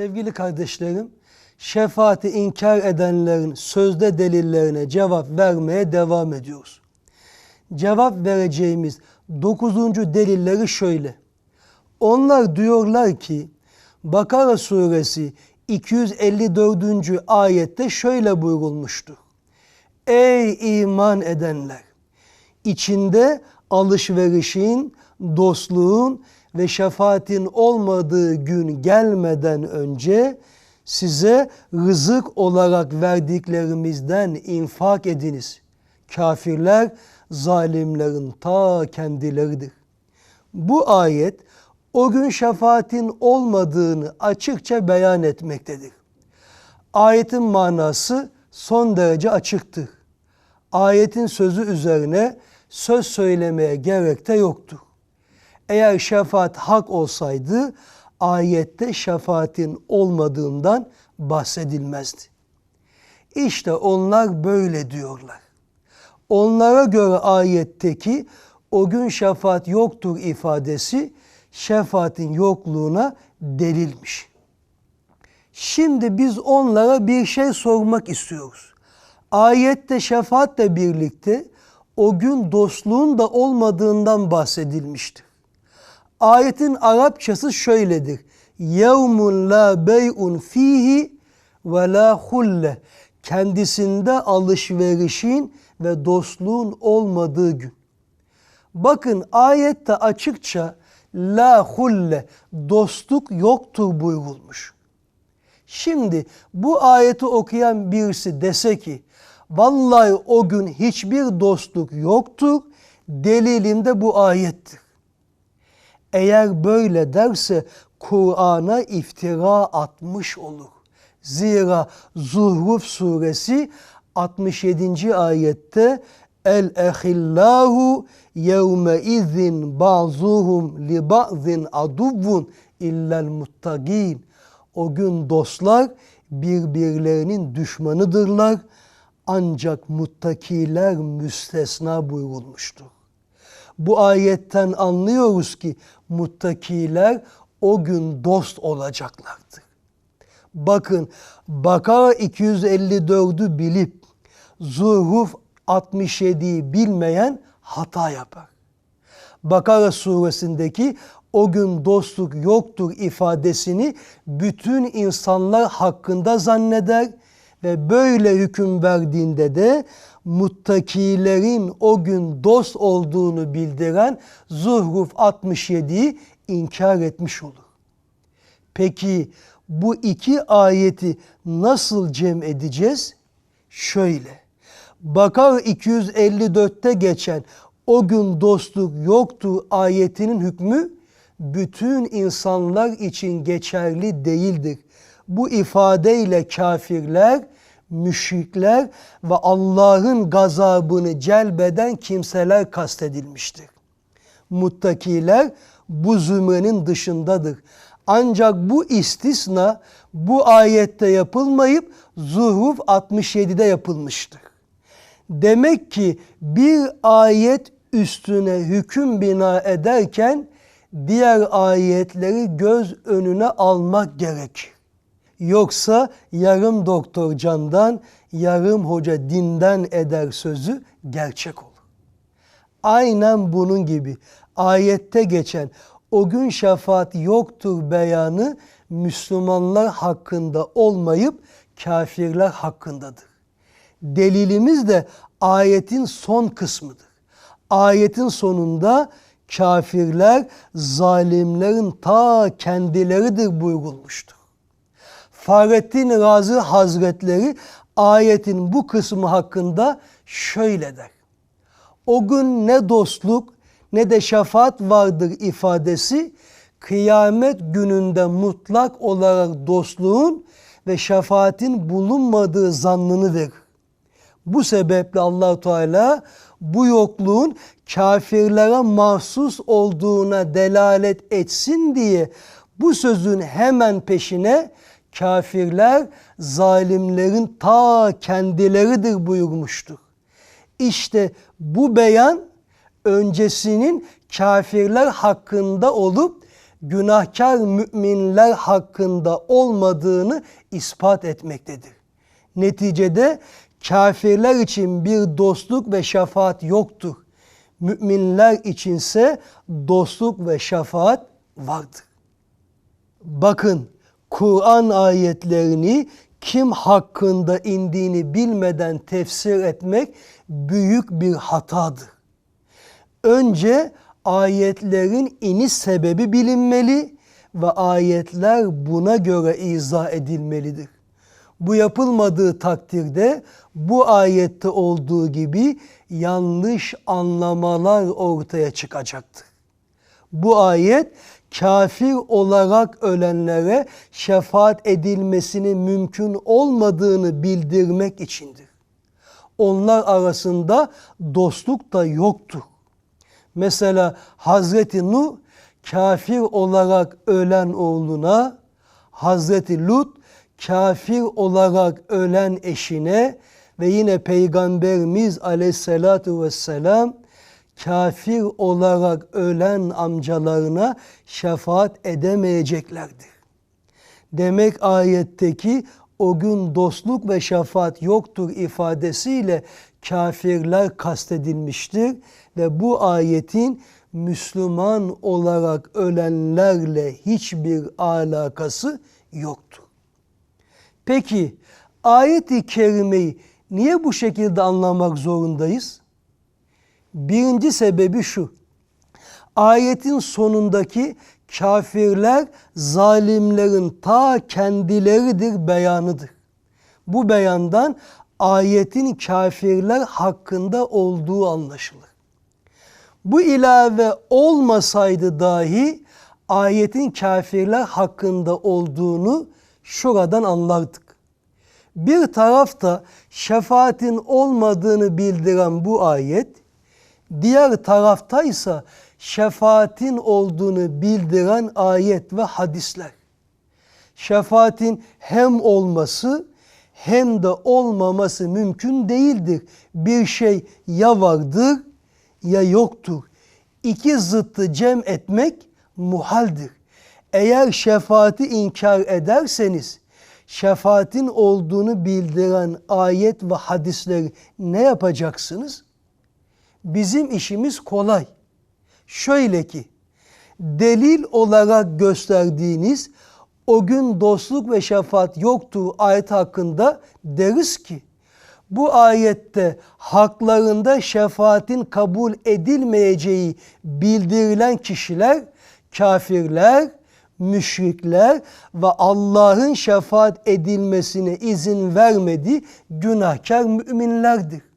Sevgili kardeşlerim, şefaati inkar edenlerin sözde delillerine cevap vermeye devam ediyoruz. Cevap vereceğimiz dokuzuncu delilleri şöyle. Onlar diyorlar ki Bakara suresi 254. ayette şöyle buyurulmuştur. Ey iman edenler! İçinde alışverişin, dostluğun ve şefaatin olmadığı gün gelmeden önce size rızık olarak verdiklerimizden infak ediniz. Kafirler zalimlerin ta kendileridir. Bu ayet o gün şefaatin olmadığını açıkça beyan etmektedir. Ayetin manası son derece açıktır. Ayetin sözü üzerine söz söylemeye gerek de yoktur. Eğer şefaat hak olsaydı ayette şefaatin olmadığından bahsedilmezdi. İşte onlar böyle diyorlar. Onlara göre ayetteki o gün şefaat yoktur ifadesi şefaatin yokluğuna delilmiş. Şimdi biz onlara bir şey sormak istiyoruz. Ayette şefaatle birlikte o gün dostluğun da olmadığından bahsedilmiştir. Ayetin Arapçası şöyledir. Yevmun la bey'un fihi ve la hulle. Kendisinde alışverişin ve dostluğun olmadığı gün. Bakın ayette açıkça la hulle dostluk yoktur buyurulmuş. Şimdi bu ayeti okuyan birisi dese ki vallahi o gün hiçbir dostluk yoktur delilim de bu ayettir. Eğer böyle derse Kur'an'a iftira atmış olur. Zira Zuhruf suresi 67. ayette El ehillahu yevme izin ba'zuhum li ba'zin aduvvun illel muttagin. O gün dostlar birbirlerinin düşmanıdırlar ancak muttakiler müstesna buyurulmuştur. Bu ayetten anlıyoruz ki muttakiler o gün dost olacaklardır. Bakın Bakara 254'ü bilip Zuhruf 67'yi bilmeyen hata yapar. Bakara suresindeki o gün dostluk yoktur ifadesini bütün insanlar hakkında zanneder ve böyle hüküm verdiğinde de muttakilerin o gün dost olduğunu bildiren Zuhruf 67'yi inkar etmiş olur. Peki bu iki ayeti nasıl cem edeceğiz? Şöyle. Bakar 254'te geçen o gün dostluk yoktu ayetinin hükmü bütün insanlar için geçerli değildir. Bu ifadeyle kafirler, müşrikler ve Allah'ın gazabını celbeden kimseler kastedilmiştir. Muttakiler bu zümrenin dışındadır. Ancak bu istisna bu ayette yapılmayıp Zuhruf 67'de yapılmıştır. Demek ki bir ayet üstüne hüküm bina ederken diğer ayetleri göz önüne almak gerek. Yoksa yarım doktor candan, yarım hoca dinden eder sözü gerçek olur. Aynen bunun gibi ayette geçen o gün şefaat yoktur beyanı Müslümanlar hakkında olmayıp kafirler hakkındadır. Delilimiz de ayetin son kısmıdır. Ayetin sonunda kafirler zalimlerin ta kendileridir buyurulmuştur. Fahrettin Razi Hazretleri ayetin bu kısmı hakkında şöyle der. O gün ne dostluk ne de şefaat vardır ifadesi kıyamet gününde mutlak olarak dostluğun ve şefaatin bulunmadığı zannını verir. Bu sebeple allah Teala bu yokluğun kafirlere mahsus olduğuna delalet etsin diye bu sözün hemen peşine kafirler zalimlerin ta kendileridir buyurmuştur. İşte bu beyan öncesinin kafirler hakkında olup günahkar müminler hakkında olmadığını ispat etmektedir. Neticede kafirler için bir dostluk ve şefaat yoktur. Müminler içinse dostluk ve şefaat vardır. Bakın Kur'an ayetlerini kim hakkında indiğini bilmeden tefsir etmek büyük bir hatadır. Önce ayetlerin iniş sebebi bilinmeli ve ayetler buna göre izah edilmelidir. Bu yapılmadığı takdirde bu ayette olduğu gibi yanlış anlamalar ortaya çıkacaktır. Bu ayet kafir olarak ölenlere şefaat edilmesinin mümkün olmadığını bildirmek içindir. Onlar arasında dostluk da yoktur. Mesela Hazreti Nuh kafir olarak ölen oğluna, Hazreti Lut kafir olarak ölen eşine ve yine Peygamberimiz aleyhissalatu vesselam kafir olarak ölen amcalarına şefaat edemeyeceklerdir. Demek ayetteki o gün dostluk ve şefaat yoktur ifadesiyle kafirler kastedilmiştir ve bu ayetin Müslüman olarak ölenlerle hiçbir alakası yoktur. Peki ayet-i kerimeyi niye bu şekilde anlamak zorundayız? Birinci sebebi şu. Ayetin sonundaki kafirler zalimlerin ta kendileridir beyanıdır. Bu beyandan ayetin kafirler hakkında olduğu anlaşılır. Bu ilave olmasaydı dahi ayetin kafirler hakkında olduğunu şuradan anlardık. Bir tarafta şefaatin olmadığını bildiren bu ayet, diğer taraftaysa şefaatin olduğunu bildiren ayet ve hadisler. Şefaatin hem olması hem de olmaması mümkün değildir. Bir şey ya vardır ya yoktur. İki zıttı cem etmek muhaldir. Eğer şefaati inkar ederseniz şefaatin olduğunu bildiren ayet ve hadisleri ne yapacaksınız? Bizim işimiz kolay. Şöyle ki delil olarak gösterdiğiniz o gün dostluk ve şefaat yoktu ayet hakkında deriz ki bu ayette haklarında şefaatin kabul edilmeyeceği bildirilen kişiler kafirler, müşrikler ve Allah'ın şefaat edilmesine izin vermediği günahkar müminlerdir.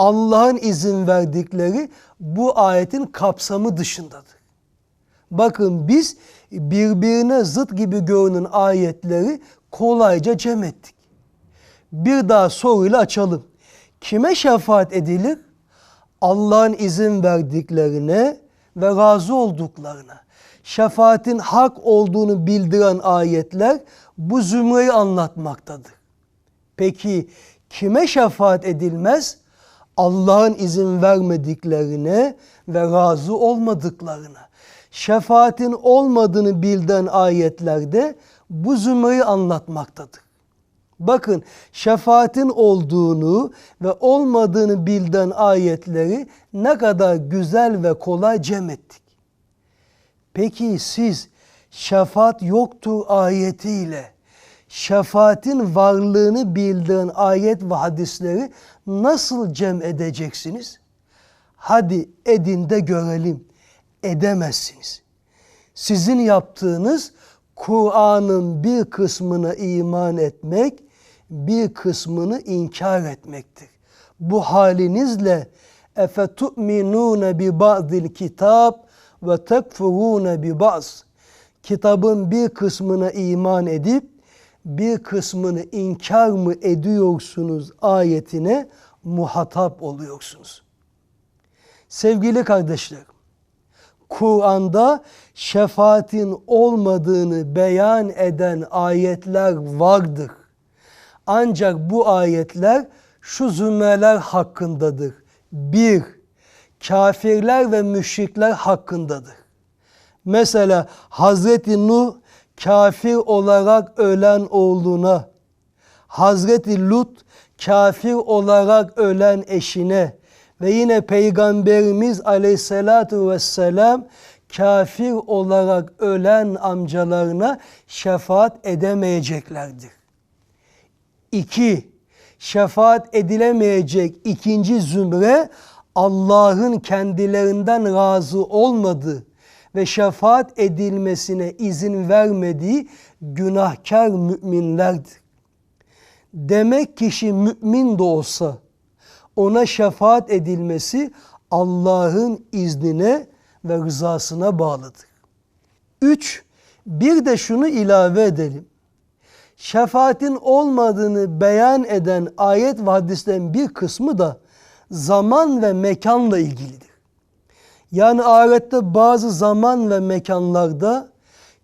Allah'ın izin verdikleri bu ayetin kapsamı dışındadır. Bakın biz birbirine zıt gibi görünen ayetleri kolayca cem ettik. Bir daha soruyla açalım. Kime şefaat edilir? Allah'ın izin verdiklerine ve razı olduklarına. Şefaatin hak olduğunu bildiren ayetler bu zümreyi anlatmaktadır. Peki kime şefaat edilmez? Allah'ın izin vermediklerine ve razı olmadıklarına. Şefaatin olmadığını bildiren ayetlerde bu zümreyi anlatmaktadır. Bakın şefaatin olduğunu ve olmadığını bildiren ayetleri ne kadar güzel ve kolay cem ettik. Peki siz şefaat yoktur ayetiyle şefaatin varlığını bildiren ayet ve hadisleri nasıl cem edeceksiniz? Hadi edin de görelim. Edemezsiniz. Sizin yaptığınız Kur'an'ın bir kısmına iman etmek, bir kısmını inkar etmektir. Bu halinizle efetu'minune bi ba'dil kitap ve tekfurune bi ba'z. Kitabın bir kısmına iman edip bir kısmını inkar mı ediyorsunuz ayetine muhatap oluyorsunuz. Sevgili kardeşlerim, Kur'an'da şefaatin olmadığını beyan eden ayetler vardır. Ancak bu ayetler şu zümreler hakkındadır. Bir, kafirler ve müşrikler hakkındadır. Mesela Hazreti Nuh kafir olarak ölen oğluna, Hazreti Lut kafir olarak ölen eşine ve yine Peygamberimiz aleyhissalatu vesselam kafir olarak ölen amcalarına şefaat edemeyeceklerdir. İki, şefaat edilemeyecek ikinci zümre Allah'ın kendilerinden razı olmadığı ve şefaat edilmesine izin vermediği günahkar müminlerdir. Demek kişi mümin de olsa ona şefaat edilmesi Allah'ın iznine ve rızasına bağlıdır. Üç, bir de şunu ilave edelim. Şefaatin olmadığını beyan eden ayet ve hadislerin bir kısmı da zaman ve mekanla ilgilidir. Yani ahirette bazı zaman ve mekanlarda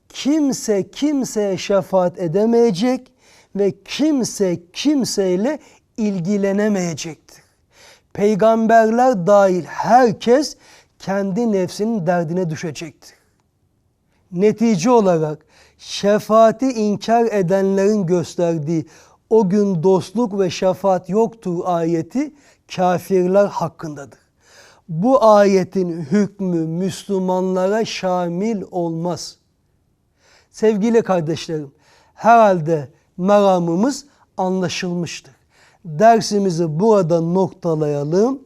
kimse kimseye şefaat edemeyecek ve kimse kimseyle ilgilenemeyecektir. Peygamberler dahil herkes kendi nefsinin derdine düşecektir. Netice olarak şefaati inkar edenlerin gösterdiği o gün dostluk ve şefaat yoktur ayeti kafirler hakkındadır. Bu ayetin hükmü Müslümanlara şamil olmaz. Sevgili kardeşlerim, herhalde meramımız anlaşılmıştır. Dersimizi burada noktalayalım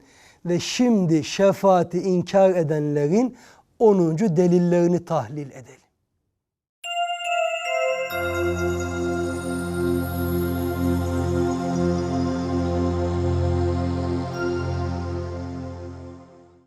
ve şimdi şefaati inkar edenlerin 10. delillerini tahlil edelim.